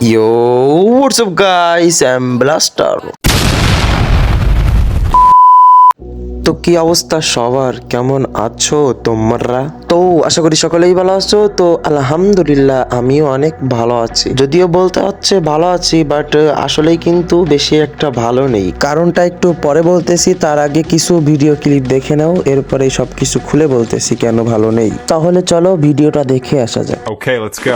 Yo, what's up guys? I'm Blaster. তো কি অবস্থা সবার? কেমন আছো তোমরা? তো আশা করি সকলেই ভালো আছো। তো আলহামদুলিল্লাহ আমিও অনেক ভালো আছি। যদিও বলতে হচ্ছে ভালো আছি বাট আসলেই কিন্তু বেশি একটা ভালো নেই। কারণটা একটু পরে বলতেছি তার আগে কিছু ভিডিও ক্লিপ দেখে নাও এরপরে সব কিছু খুলে বলতেছি কেন ভালো নেই। তাহলে চলো ভিডিওটা দেখে আসা যাক। ওকে let's go.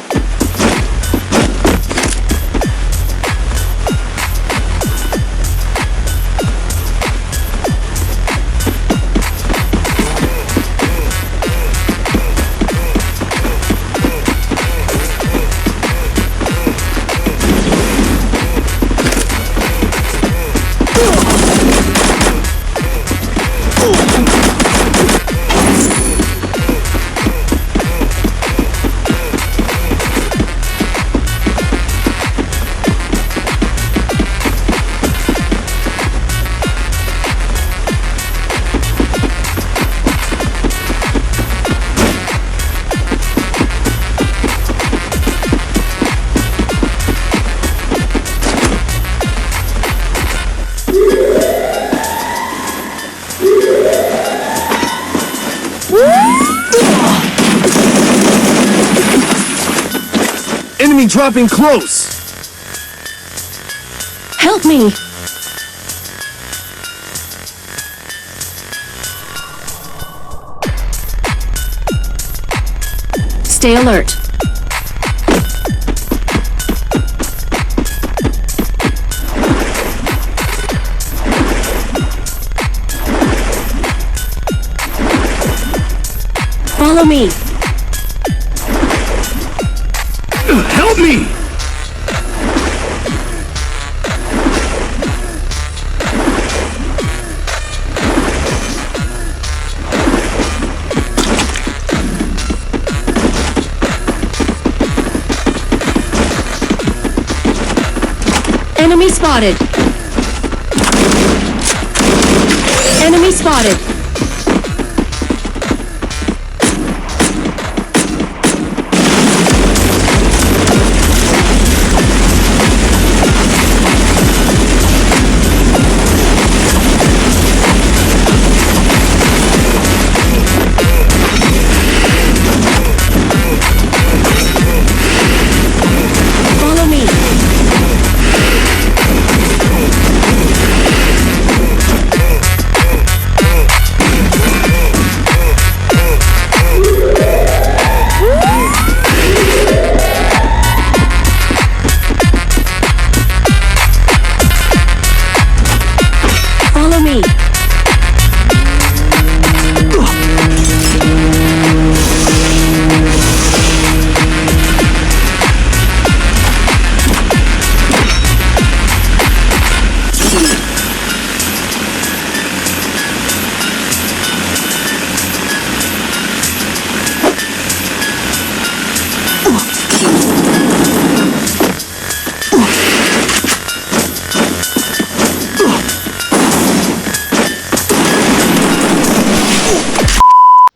Enemy dropping close! Help me! Stay alert. Follow me. Help me! Enemy spotted. Enemy spotted. Thank you.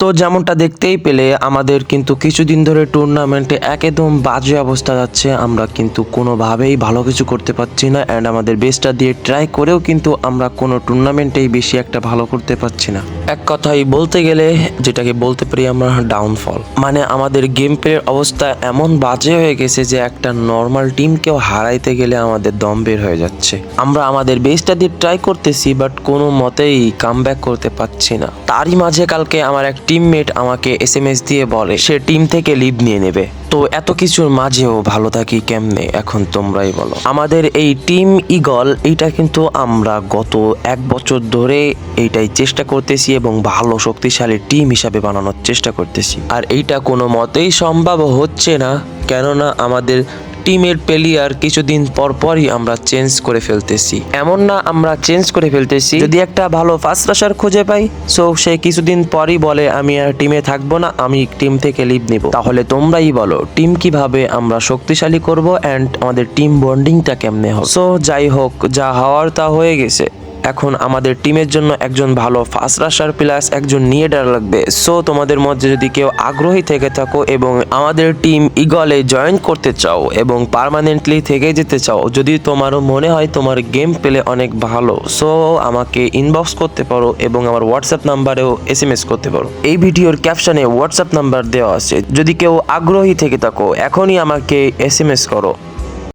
তো যেমনটা দেখতেই পেলে, আমাদের কিন্তু কিছুদিন ধরে টুর্নামেন্টে একদম বাজে অবস্থা যাচ্ছে। আমরা কিন্তু কোনোভাবেই ভালো কিছু করতে পারছি না অ্যান্ড আমাদের বেস্টটা দিয়ে ট্রাই করেও কিন্তু আমরা কোনো টুর্নামেন্টেই বেশি একটা ভালো করতে পারছি না। এক কথাই বলতে গেলে, যেটাকে বলতে পারি আমরা ডাউনফল মানে আমাদের গেম প্লের অবস্থা এমন বাজে হয়ে গেছে যে একটা নর্মাল টিমকেও হারাইতে গেলে আমাদের দম বের হয়ে যাচ্ছে। আমরা আমাদের বেস্টটা দিয়ে ট্রাই করতেছি বাট কোনো মতেই কাম করতে পারছি না। তারই মাঝে কালকে আমার এক টিমমেট আমাকে এস এম এস দিয়ে বলে, সে টিম থেকে লিভ নিয়ে নেবে। তো এত কিছুর মাঝেও ভালো থাকি কেমনে? এখন তোমরাই বলো। আমাদের এই টিম ইগল এইটা কিন্তু আমরা গত এক বছর ধরে এইটাই চেষ্টা করতেছি এবং ভালো শক্তিশালী টিম হিসাবে বানানোর চেষ্টা করতেছি। আর এইটা কোনো মতেই সম্ভব হচ্ছে না। কেননা আমাদের টিমের প্লেয়ার কিছুদিন পর পরই আমরা চেঞ্জ করে ফেলতেছি। এমন না আমরা চেঞ্জ করে ফেলতেছি, যদি একটা ভালো ফার্স্ট রাশার খুঁজে পাই সো সে কিছুদিন পরই বলে, আমি আর টিমে থাকব না, আমি টিম থেকে লিভ নিব। তাহলে তোমরাই বলো টিম কীভাবে আমরা শক্তিশালী করব অ্যান্ড আমাদের টিম বন্ডিংটা কেমনে হবে? সো যাই হোক, যা হওয়ার তা হয়ে গেছে। এখন আমাদের টিমের জন্য একজন ভালো ফাস্ট রাশার প্লাস একজন নিয়ে ডার লাগবে। সো তোমাদের মধ্যে যদি কেউ আগ্রহী থেকে থাকো এবং আমাদের টিম ইগলে জয়েন করতে চাও এবং পার্মানেন্টলি থেকে যেতে চাও, যদি তোমারও মনে হয় তোমার গেম প্লে অনেক ভালো সো আমাকে ইনবক্স করতে পারো এবং আমার হোয়াটসঅ্যাপ নাম্বারেও এস এম এস করতে পারো। এই ভিডিওর ক্যাপশনে হোয়াটসঅ্যাপ নাম্বার দেওয়া আছে। যদি কেউ আগ্রহী থেকে থাকো, এখনই আমাকে এস এম এস করো।